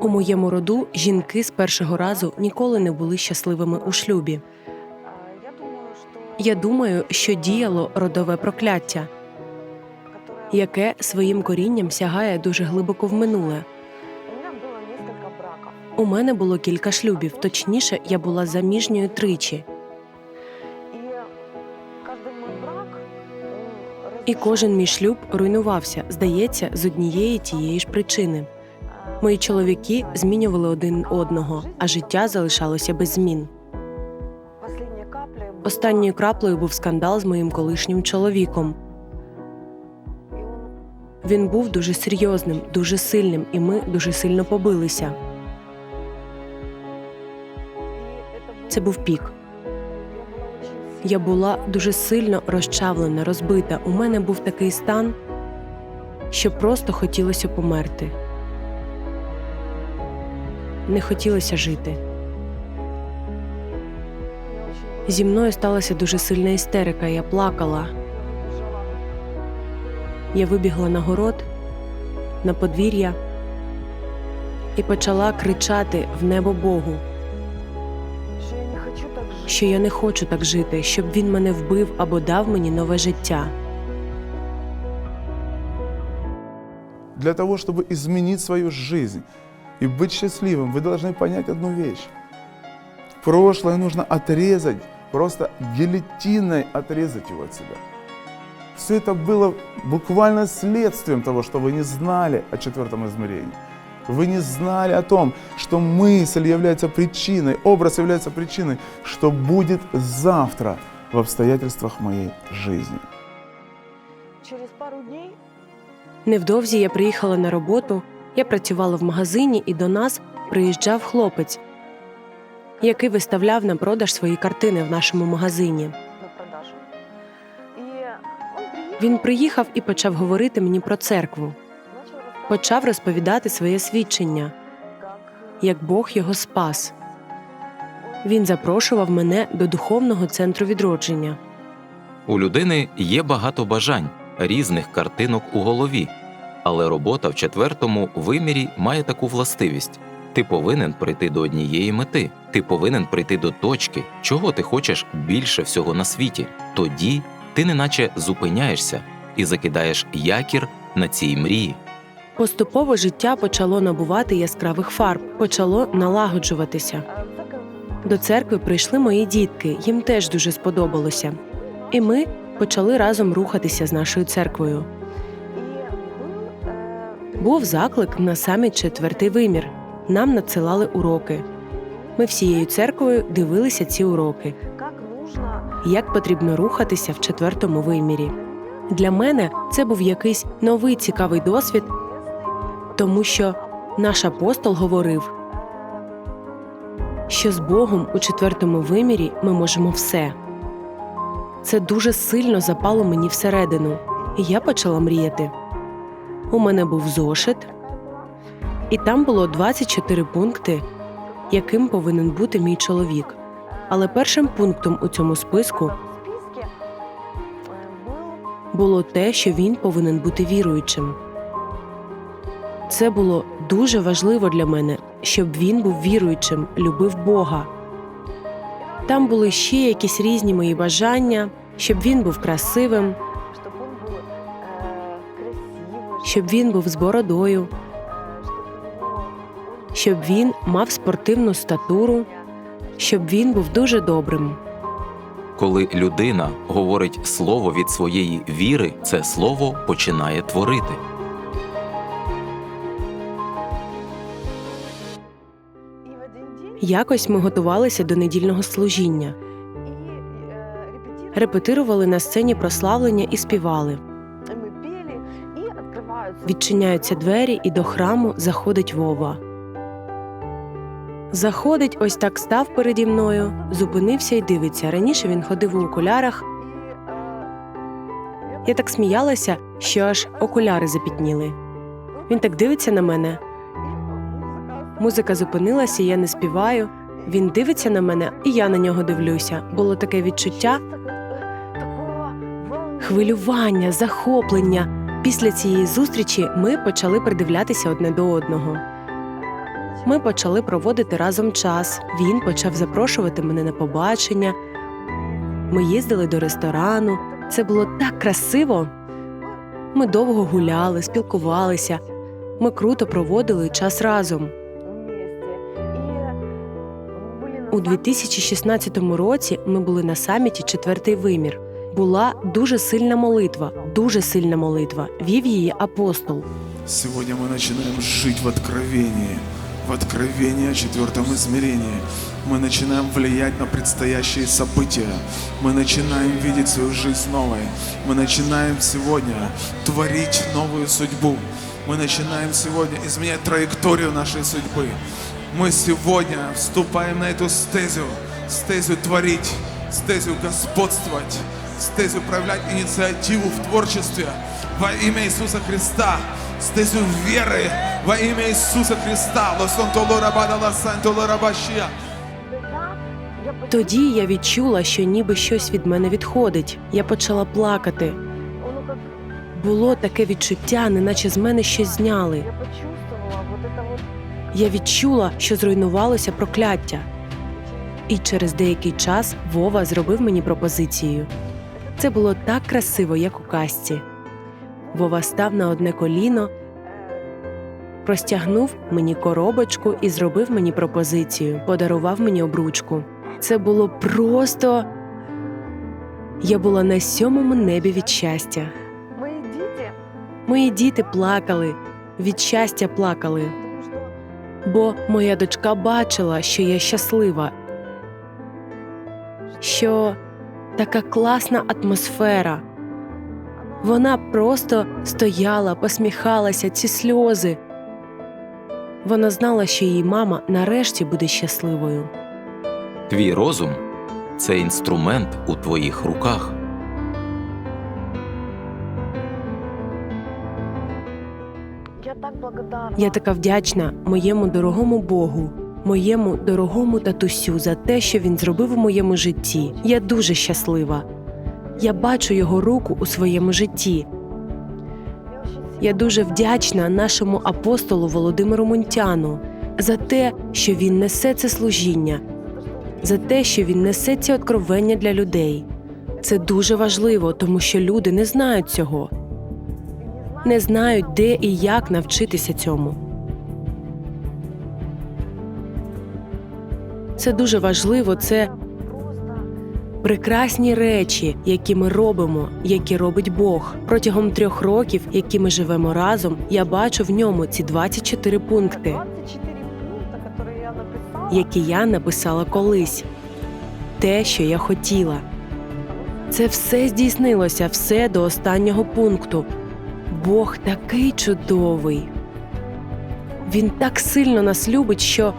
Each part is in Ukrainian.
У моєму роду жінки з першого разу ніколи не були щасливими у шлюбі. Я думаю, що діяло родове прокляття, яке своїм корінням сягає дуже глибоко в минуле. у мене було кілька шлюбів, точніше, я була заміжньою тричі, і кожен мій шлюб руйнувався, здається, з однієї тієї ж причини. А, Мої чоловіки змінювали один одного, а життя залишалося без змін. Последней каплей было- Останньою краплею був скандал з моїм колишнім чоловіком. и он- Він був дуже серйозним, дуже сильним, і ми дуже сильно побилися. и это было- Це був пік. я была очень Я сильно- була дуже сильно розчавлена, розбита. У мене був такий стан, що просто хотілося померти. Не хотілося жити. Зі мною сталася дуже сильна істерика. Я плакала. Я вибігла на город, на подвір'я і почала кричати в небо Богу, що я не хочу так жити, щоб він мене вбив або дав мені нове життя. Для того, чтобы изменить свою жизнь и быть счастливым, вы должны понять одну вещь. Прошлое нужно отрезать, просто гильотиной отрезать его от себя. Все это было буквально следствием того, что вы не знали о четвертом измерении. Вы не знали о том, что мысль является причиной, образ является причиной, что будет завтра в обстоятельствах моей жизни. Через пару дней Невдовзі я приїхала на роботу, я працювала в магазині, і до нас приїжджав хлопець, який виставляв на продаж свої картини в нашому магазині. Він приїхав і почав говорити мені про церкву, почав розповідати. Своє свідчення, як Бог його спас. Він запрошував мене до духовного центру відродження. У людини є багато бажань, різних картинок у голові, але робота в четвертому вимірі має таку властивість. Ти повинен прийти до однієї мети, ти повинен прийти до точки, чого ти хочеш більше всього на світі. Тоді ти неначе зупиняєшся і закидаєш якір на цій мрії. Поступово життя почало набувати яскравих фарб, почало налагоджуватися. До церкви прийшли мої дітки, їм теж дуже сподобалося. І ми почали разом рухатися з нашою церквою. Був заклик на саміт четвертий вимір. Нам надсилали уроки. Ми всією церквою дивилися ці уроки, як потрібно рухатися в четвертому вимірі. Для мене це був якийсь новий цікавий досвід, тому що наш апостол говорив, що з Богом у четвертому вимірі ми можемо все. Це дуже сильно запало мені всередину, і я почала мріяти. У мене був зошит, і там було 24 пункти, яким повинен бути мій чоловік. Але першим пунктом у цьому списку було те, що він повинен бути віруючим. Це було дуже важливо для мене, щоб він був віруючим, любив Бога. Там були ще якісь різні мої бажання, щоб він був красивим, щоб він був з бородою, э, чтобы у него щоб він мав спортивну статуру, щоб він був дуже добрим. Коли людина говорить слово від своєї віри, це слово починає творити. и в один день Якось ми готувалися до недільного служіння, и э, репетировали, репетирували на сцені прославлення і співали. Відчиняються двері, і до храму заходить Вова. Заходить, ось так став переді мною, зупинився і дивиться. Раніше він ходив у окулярах. Я так сміялася, що аж окуляри запітніли. Він так дивиться на мене. Музика зупинилася, я не співаю. Він дивиться на мене, і я на нього дивлюся. Було таке відчуття хвилювання, захоплення. Після цієї зустрічі ми почали придивлятися одне до одного. Ми почали проводити разом час. Він почав запрошувати мене на побачення. Ми їздили до ресторану. Це було так красиво. Ми довго гуляли, спілкувалися. Ми круто проводили час разом. У 2016 році ми були на саміті Четвертий вимір Була дуже сильна молитва, дуже сильна молитва. Вів її апостол. Сегодня мы начинаем жить в откровении, в откровении о четвертом измерении. Мы начинаем влиять на предстоящие события. Мы начинаем видеть свою жизнь новой. Мы начинаем сегодня творить новую судьбу. Мы начинаем сегодня изменять траекторию нашей судьбы. Мы сегодня вступаем на эту стезю, стезю творить, стезю господствовать, стезю проявлять инициативу в творчестве во имя Иисуса Христа, стезю веры во имя Иисуса Христа. Тоді я відчула, що ніби щось від мене відходить. Я почала плакати. Було таке відчуття, неначе з мене щось зняли. Я відчула, що зруйнувалося прокляття. І через деякий час Вова зробив мені пропозицію. Це було так красиво, як у казці. Вова став на одне коліно, простягнув мені коробочку і зробив мені пропозицію, подарував мені обручку. Це було просто. Я була на сьомому небі від щастя. Мої діти плакали, від щастя плакали, бо моя дочка бачила, що я щаслива, що така класна атмосфера. Вона просто стояла, посміхалася, ці сльози. Вона знала, що її мама нарешті буде щасливою. Твій розум це інструмент у твоїх руках. Я так благодарна. Я така вдячна моєму дорогому Богу, моєму дорогому татусю за те, що він зробив у моєму житті. Я дуже щаслива. Я бачу його руку у своєму житті. Я дуже вдячна нашому апостолу Володимиру Мунтяну за те, що він несе це служіння, за те, що він несе ці откровення для людей. Це дуже важливо, тому що люди не знають цього, не знають, де і як навчитися цьому. Це дуже важливо, це прекрасні речі, які ми робимо, які робить Бог. Протягом трьох років, які ми живемо разом, я бачу в ньому ці 24 пункти, 24 пункта, которые я написала. які я написала колись. Те, що я хотіла. Це все здійснилося, все до останнього пункту. Бог такий чудовий. Він так сильно нас любить, що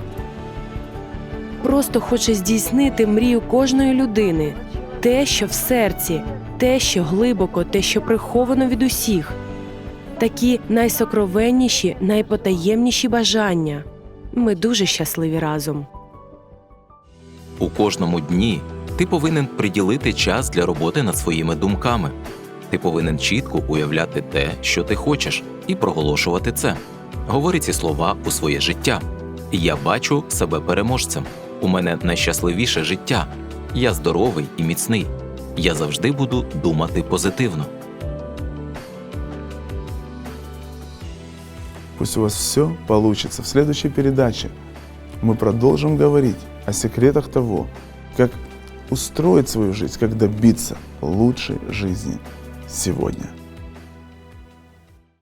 просто хоче здійснити мрію кожної людини, те, що в серці, те, що глибоко, те, що приховано від усіх, такі найсокровенніші, найпотаємніші бажання. Ми дуже щасливі разом. У кожному дні ти повинен приділити час для роботи над своїми думками. Ти повинен чітко уявляти те, що ти хочеш, і проголошувати це. Говори ці слова у своє життя. Я бачу себе переможцем. У мене найщасливіше життя. Я здоровий і міцний. Я завжди буду думати позитивно. Пусть у вас все получится. В следующей передаче мы продолжим говорить о секретах того, как устроить свою жизнь, как добиться лучшей жизни сегодня.